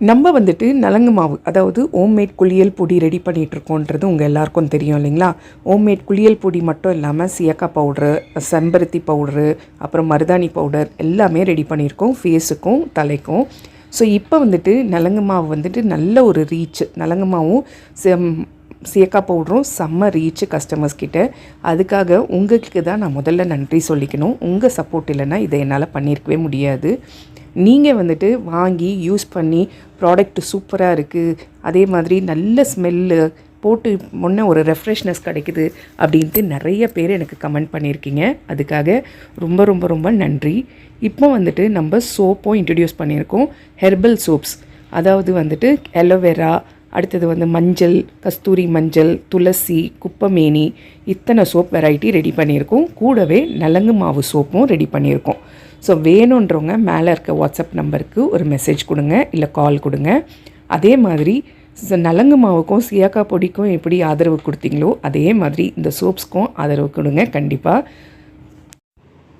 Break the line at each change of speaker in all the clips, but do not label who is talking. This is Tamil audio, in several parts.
நம்ம வந்துட்டு நலங்கு மாவு அதாவது ஹோம்மேட் குளியல் பொடி ரெடி பண்ணிகிட்ருக்கோன்றது உங்கள் எல்லாருக்கும் தெரியும் இல்லைங்களா? ஹோம்மேட் குளியல் பொடி மட்டும் இல்லாமல் சியக்கா பவுட்ரு செம்பருத்தி பவுட்ரு அப்புறம் மருதாணி பவுடர் எல்லாமே ரெடி பண்ணியிருக்கோம். ஃபேஸுக்கும் தலைக்கும். ஸோ இப்போ வந்துட்டு நலங்கு மாவு வந்துட்டு நல்ல ஒரு ரீச் நலங்கு மாவும் செம் சியக்கா பவுடரும் செம்ம ரீச் கஸ்டமர்ஸ் கிட்ட. அதுக்காக உங்களுக்கு தான் நான் முதல்ல நன்றி சொல்லிக்கணும். உங்கள் சப்போர்ட் இல்லைன்னா இதை என்னால் பண்ணியிருக்கவே முடியாது. நீங்கள் வந்துட்டு வாங்கி யூஸ் பண்ணி ப்ராடக்ட் சூப்பராக இருக்குது அதே மாதிரி நல்ல ஸ்மெல்லு போட்டு முன்ன ஒரு ரெஃப்ரெஷ்னஸ் கிடைக்குது அப்படின்ட்டு நிறைய பேர் எனக்கு கமெண்ட் பண்ணியிருக்கீங்க அதுக்காக ரொம்ப ரொம்ப ரொம்ப நன்றி. இப்போ வந்துட்டு நம்ம சோப்பும் இன்ட்ரடியூஸ் பண்ணியிருக்கோம். ஹெர்பல் சோப்ஸ் அதாவது வந்துட்டு அலோவேரா அடுத்தது வந்து மஞ்சள் கஸ்தூரி மஞ்சள் துளசி குப்பமேனி இத்தனை சோப் வெரைட்டி ரெடி பண்ணியிருக்கோம். கூடவே நலங்கு மாவு சோப்பும் ரெடி பண்ணியிருக்கோம். ஸோ வேணுன்றவங்க மேலே இருக்க வாட்ஸ்அப் நம்பருக்கு ஒரு மெசேஜ் கொடுங்க இல்லை கால் கொடுங்க. அதே மாதிரி நலங்கு மாவுக்கும் சியாக்கா பொடிக்கும் எப்படி ஆதரவு கொடுத்தீங்களோ அதே மாதிரி இந்த சோப்ஸ்க்கும் ஆதரவு கொடுங்க கண்டிப்பாக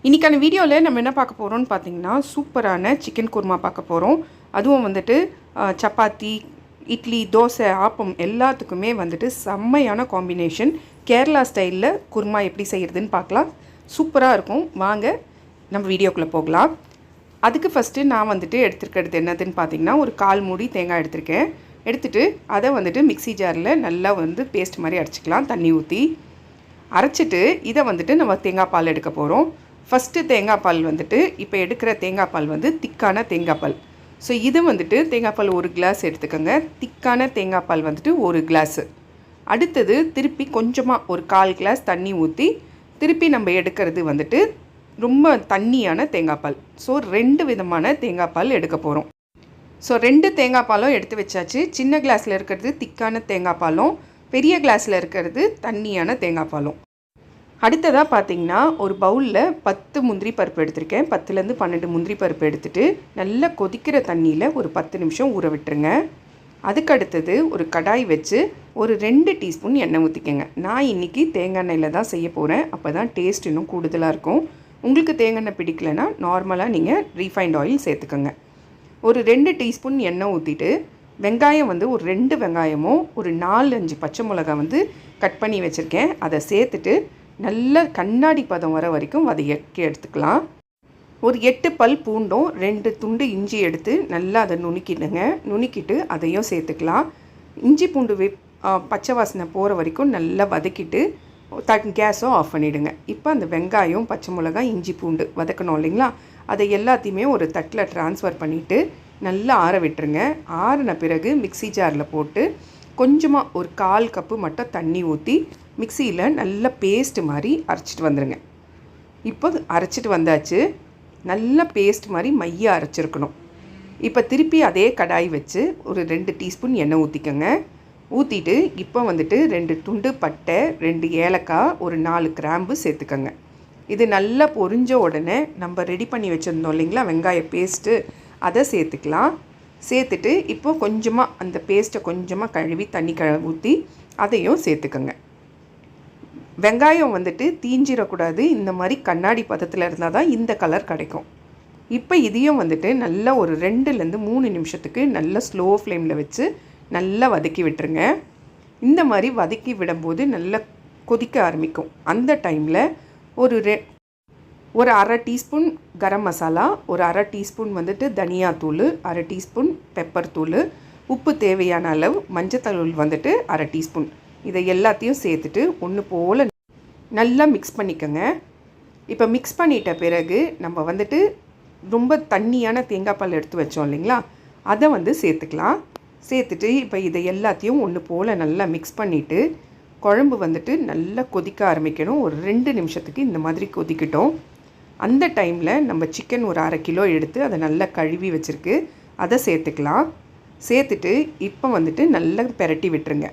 இன்றைக்கான வீடியோவில் நம்ம என்ன பார்க்க போகிறோம்னு பார்த்தீங்கன்னா சூப்பரான சிக்கன் குருமா பார்க்க போகிறோம் அதுவும் வந்துட்டு சப்பாத்தி இட்லி தோசை ஆப்பம் எல்லாத்துக்குமே வந்துட்டு செம்மையான காம்பினேஷன் கேரளா ஸ்டைலில் குருமா எப்படி செய்கிறதுன்னு பார்க்கலாம். சூப்பராக இருக்கும். வாங்க நம்ம வீடியோக்குள்ளே போகலாம். அதுக்கு ஃபஸ்ட்டு நான் வந்துட்டு எடுத்துருக்கிறது என்னதுன்னு பார்த்தீங்கன்னா ஒரு கால் மூடி தேங்காய் எடுத்திருக்கேன். எடுத்துட்டு அதை வந்துட்டு மிக்ஸி ஜாரில் நல்லா வந்து பேஸ்ட் மாதிரி அரைச்சிக்கலாம் தண்ணி ஊற்றி அரைச்சிட்டு இதை வந்துட்டு நம்ம தேங்காய் பால் எடுக்க போகிறோம் ஃபஸ்ட்டு தேங்காய் பால் வந்துட்டு இப்போ எடுக்கிற தேங்காய் பால் வந்து திக்கான தேங்காய் பால். ஸோ இது வந்துட்டு தேங்காய் பால் ஒரு கிளாஸ் எடுத்துக்கோங்க. திக்கான தேங்காய் பால் வந்துட்டு ஒரு கிளாஸு அடுத்தது திருப்பி கொஞ்சமாக ஒரு கால் கிளாஸ் தண்ணி ஊற்றி திருப்பி நம்ம எடுக்கிறது வந்துட்டு ரொம்ப தண்ணியான தேங்காய் பால் ஸோ ரெண்டு விதமான தேங்காய் பால் எடுக்க போகிறோம் ஸோ ரெண்டு தேங்காய் பாலும் எடுத்து வச்சாச்சு. சின்ன கிளாஸில் இருக்கிறது திக்கான தேங்காய் பாலும் பெரிய கிளாஸில் இருக்கிறது தண்ணியான தேங்காய் பாலும் அடுத்ததாக பார்த்தீங்கன்னா ஒரு பவுலில் பத்து முந்திரி பருப்பு எடுத்திருக்கேன். பத்துலேருந்து பன்னெண்டு முந்திரி பருப்பு எடுத்துட்டு நல்லா கொதிக்கிற தண்ணியில் ஒரு பத்து நிமிஷம் ஊற விட்டுருங்க. அதுக்கு அடுத்தது ஒரு கடாய் வச்சு ஒரு ரெண்டு டீஸ்பூன் எண்ணெய் ஊற்றிக்கங்க நான் இன்றைக்கி தேங்காய் எண்ணெயில் தான் செய்ய போகிறேன் அப்போ தான் டேஸ்ட் இன்னும் கூடுதலாக இருக்கும். உங்களுக்கு தேங்காய் எண்ணெய் பிடிக்கலனா நார்மலாக நீங்கள் ரீஃபைண்ட் ஆயில் சேர்த்துக்கோங்க. ஒரு ரெண்டு டீஸ்பூன் எண்ணெய் ஊற்றிட்டு வெங்காயம் வந்து ஒரு ரெண்டு வெங்காயமும் ஒரு நாலு அஞ்சு பச்சை மிளகாய் வந்து கட் பண்ணி வச்சுருக்கேன். அதை சேர்த்துட்டு நல்ல கண்ணாடி பதம் வர வரைக்கும் வதக்கி எடுத்துக்கலாம். ஒரு எட்டு பல் பூண்டும் ரெண்டு துண்டு இஞ்சி எடுத்து நல்லா அதை நுணுக்கிடுங்க. நுணுக்கிட்டு அதையும் சேர்த்துக்கலாம். இஞ்சி பூண்டு வே பச்சை வாசனை போகிற வரைக்கும் நல்லா வதக்கிட்டு த கேஸும் ஆஃப் பண்ணிவிடுங்க இப்போ அந்த வெங்காயம் பச்சை மிளகாய் இஞ்சி பூண்டு வதக்கணும் இல்லைங்களா? அதை எல்லாத்தையுமே ஒரு தட்டில் ட்ரான்ஸ்ஃபர் பண்ணிவிட்டு நல்லா ஆற விட்டுருங்க. ஆறின பிறகு மிக்ஸி ஜாரில் போட்டு கொஞ்சமாக ஒரு கால் கப்பு மட்டும் தண்ணி ஊற்றி மிக்சியில் நல்ல பேஸ்ட் மாதிரி அரைச்சிட்டு வந்துடுங்க இப்போ அரைச்சிட்டு வந்தாச்சு. நல்ல பேஸ்ட் மாதிரி மைய அரைச்சிருக்கணும். இப்போ திருப்பி அதே கடாய் வச்சு ஒரு ரெண்டு டீஸ்பூன் எண்ணெய் ஊற்றிக்கோங்க ஊற்றிட்டு இப்போ வந்துட்டு ரெண்டு துண்டு பட்டை ரெண்டு ஏலக்காய் ஒரு நாலு கிராம்பு சேர்த்துக்கோங்க. இது நல்லா பொரிஞ்ச உடனே நம்ம ரெடி பண்ணி வச்சுருந்தோம் இல்லைங்களா? வெங்காய பேஸ்ட்டு அதை சேர்த்துக்கலாம். சேர்த்துட்டு இப்போ கொஞ்சமாக அந்த பேஸ்ட்டை கொஞ்சமாக கழுவி தண்ணி க ஊற்றி அதையும் சேர்த்துக்கோங்க. வெங்காயம் வந்துட்டு தீஞ்சிடக்கூடாது இந்த மாதிரி கண்ணாடி பதத்தில் இருந்தால் தான் இந்த கலர் கிடைக்கும். இப்போ இதையும் வந்துட்டு நல்லா ஒரு ரெண்டுலேருந்து மூணு நிமிஷத்துக்கு நல்லா ஸ்லோ ஃப்ளேமில் வச்சு நல்லா வதக்கி விட்டுருங்க. இந்த மாதிரி வதக்கி விடும்போது நல்லா கொதிக்க ஆரம்பிக்கும். அந்த டைமில் ஒரு ரெ ஒரு அரை டீஸ்பூன் கரம் மசாலா ஒரு அரை டீஸ்பூன் வந்துட்டு தனியாத்தூள் அரை டீஸ்பூன் பெப்பர் தூள் உப்பு தேவையான அளவு மஞ்சத்தூள் வந்துட்டு அரை டீஸ்பூன். இதை எல்லாத்தையும் சேர்த்துட்டு ஒன்று போல் நல்லா மிக்ஸ் பண்ணிக்கோங்க. இப்போ மிக்ஸ் பண்ணிட்ட பிறகு நம்ம வந்துட்டு ரொம்ப தண்ணியான தேங்காய் பால் எடுத்து வச்சோம் இல்லைங்களா? அதை வந்து சேர்த்துக்கலாம். சேர்த்துட்டு இப்போ இதை எல்லாத்தையும் ஒன்று போல் நல்லா மிக்ஸ் பண்ணிவிட்டு குழம்பு வந்துட்டு நல்லா கொதிக்க ஆரம்பிக்கணும். ஒரு ரெண்டு நிமிஷத்துக்கு இந்த மாதிரி கொதிக்கட்டும். அந்த டைமில் நம்ம சிக்கன் ஒரு அரை கிலோ எடுத்து அதை நல்லா கழுவி வச்சுருக்கு. அதை சேர்த்துக்கலாம். சேர்த்துட்டு இப்போ வந்துட்டு நல்லா பெரட்டி விட்டுருங்க.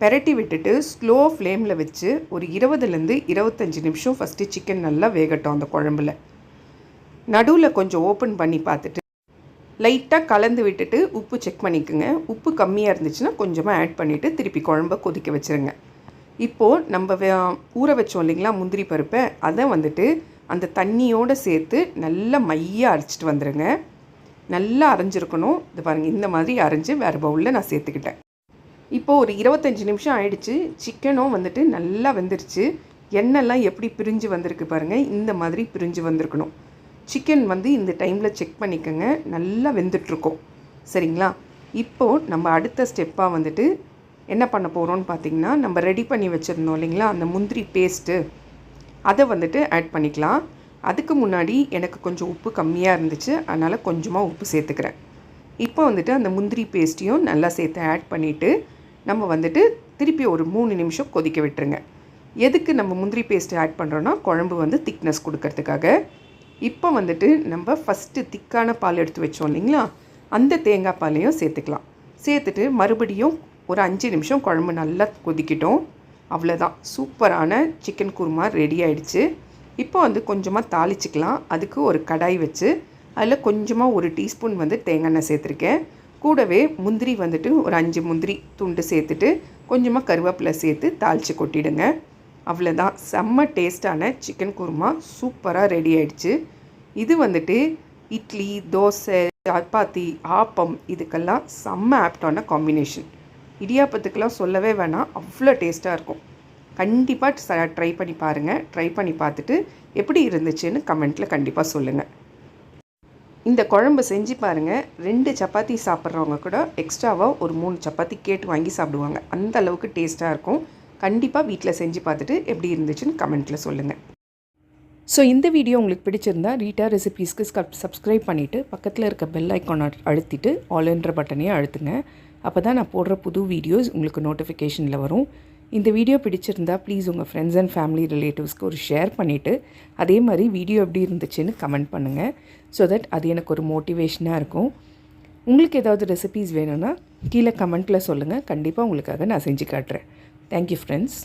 பெரட்டி விட்டுட்டு ஸ்லோ ஃப்ளேமில் வச்சு ஒரு இருபதுலேருந்து இருபத்தஞ்சி நிமிஷம் ஃபஸ்ட்டு சிக்கன் நல்லா வேகட்டும் அந்த குழம்புல. நடுவில் கொஞ்சம் ஓப்பன் பண்ணி பார்த்துட்டு லைட்டாக கலந்து விட்டுட்டு உப்பு செக் பண்ணிக்கோங்க. உப்பு கம்மியாக இருந்துச்சுன்னா கொஞ்சமாக ஆட் பண்ணிவிட்டு திருப்பி குழம்ப கொதிக்க வச்சுருங்க. இப்போது நம்ம ஊற வச்சோம் இல்லைங்களா முந்திரி பருப்பை அதை வந்துட்டு அந்த தண்ணியோடு சேர்த்து நல்லா மையாக அரைச்சிட்டு வந்துடுங்க நல்லா அரைஞ்சிருக்கணும். இது பாருங்கள் இந்த மாதிரி அரைஞ்சு வேறு பவுலில் நான் சேர்த்துக்கிட்டேன். இப்போது ஒரு இருபத்தஞ்சி நிமிஷம் ஆயிடுச்சு. சிக்கனும் வந்துட்டு நல்லா வெந்துருச்சு. எண்ணெய்லாம் எப்படி பிரிஞ்சு வந்திருக்கு பாருங்கள் இந்த மாதிரி பிரிஞ்சு வந்திருக்கணும். சிக்கன் வந்து இந்த டைமில் செக் பண்ணிக்கோங்க. நல்லா வெந்துட்டுருக்கோம். சரிங்களா? இப்போது நம்ம அடுத்த ஸ்டெப்பாக வந்துட்டு என்ன பண்ண போகிறோம்னு பார்த்தீங்கன்னா நம்ம ரெடி பண்ணி வச்சுருந்தோம் இல்லைங்களா? அந்த முந்திரி பேஸ்ட்டு அதை வந்துட்டு ஆட் பண்ணிக்கலாம். அதுக்கு முன்னாடி எனக்கு கொஞ்சம் உப்பு கம்மியாக இருந்துச்சு. அதனால் கொஞ்சமாக உப்பு சேர்த்துக்கிறேன். இப்போ வந்துட்டு அந்த முந்திரி பேஸ்ட்டையும் நல்லா சேர்த்து ஆட் பண்ணிவிட்டு நம்ம வந்துட்டு திருப்பி ஒரு மூணு நிமிஷம் கொதிக்க விட்டுருங்க. எதுக்கு நம்ம முந்திரி பேஸ்ட்டு ஆட் பண்ணுறோன்னா குழம்பு வந்து திக்னஸ் கொடுக்கறதுக்காக. இப்போ வந்துட்டு நம்ம ஃபஸ்ட்டு திக்கான பால் எடுத்து வச்சோம் இல்லைங்களா? அந்த தேங்காய் பாலையும் சேர்த்துக்கலாம். சேர்த்துட்டு மறுபடியும் ஒரு அஞ்சு நிமிஷம் குழம்பு நல்லா கொதிக்கிட்டோம். அவ்வளோதான் சூப்பரான சிக்கன் குருமா ரெடி ஆயிடுச்சு. இப்போ வந்து கொஞ்சமாக தாளிச்சிக்கலாம். அதுக்கு ஒரு கடாய் வச்சு அதில் கொஞ்சமாக ஒரு டீஸ்பூன் வந்து தேங்காய் எண்ணெய் சேர்த்துருக்கேன். கூடவே முந்திரி வந்துட்டு ஒரு அஞ்சு முந்திரி துண்டு சேர்த்துட்டு கொஞ்சமாக கருவேப்பிலை சேர்த்து தாளித்து கொட்டிடுங்க. அவ்வளோதான் செம்ம டேஸ்டான சிக்கன் குருமா சூப்பராக ரெடி ஆயிடுச்சு. இது வந்துட்டு இட்லி தோசை சப்பாத்தி ஆப்பம் இதுக்கெல்லாம் செம்ம ஆப்டான காம்பினேஷன். இடியாப்பத்துக்கெல்லாம் சொல்லவே வேணாம். அவ்வளோ டேஸ்ட்டாக இருக்கும். கண்டிப்பாக ட்ரை பண்ணி பாருங்கள் ட்ரை பண்ணி பார்த்துட்டு எப்படி இருந்துச்சுன்னு கமெண்ட்டில் கண்டிப்பாக சொல்லுங்கள் இந்த குழம்பு செஞ்சு பாருங்கள் ரெண்டு சப்பாத்தி சாப்பிட்றவங்க கூட எக்ஸ்ட்ராவாக ஒரு மூணு சப்பாத்தி கேட்டு வாங்கி சாப்பிடுவாங்க. அந்த அளவுக்கு டேஸ்ட்டாக இருக்கும். கண்டிப்பாக வீட்டில் செஞ்சு பார்த்துட்டு எப்படி இருந்துச்சுன்னு கமெண்ட்டில் சொல்லுங்கள் ஸோ இந்த வீடியோ உங்களுக்கு பிடிச்சிருந்தா ரீட்டா ரெசிபீஸ்க்கு சப்ஸ்கிரைப் பண்ணிவிட்டு பக்கத்தில் இருக்க பெல் ஐக்கானை அழுத்திட்டு ஆல்ன்ற பட்டனையும் அழுத்துங்க. அப்போ தான் நான் போடுற புது வீடியோஸ் உங்களுக்கு நோட்டிஃபிகேஷனில் வரும். இந்த வீடியோ பிடிச்சிருந்தா ப்ளீஸ் உங்கள் ஃப்ரெண்ட்ஸ் அண்ட் ஃபேமிலி ரிலேட்டிவ்ஸ்க்கு ஒரு ஷேர் பண்ணிவிட்டு அதே மாதிரி வீடியோ எப்படி இருந்துச்சுன்னு கமெண்ட் பண்ணுங்கள் ஸோ தட் அது எனக்கு ஒரு மோட்டிவேஷனாக இருக்கும். உங்களுக்கு ஏதாவது ரெசிபீஸ் வேணும்னா கீழே கமெண்ட்டில் சொல்லுங்கள் கண்டிப்பாக உங்களுக்காக நான் செஞ்சு காட்டுறேன். Thank you friends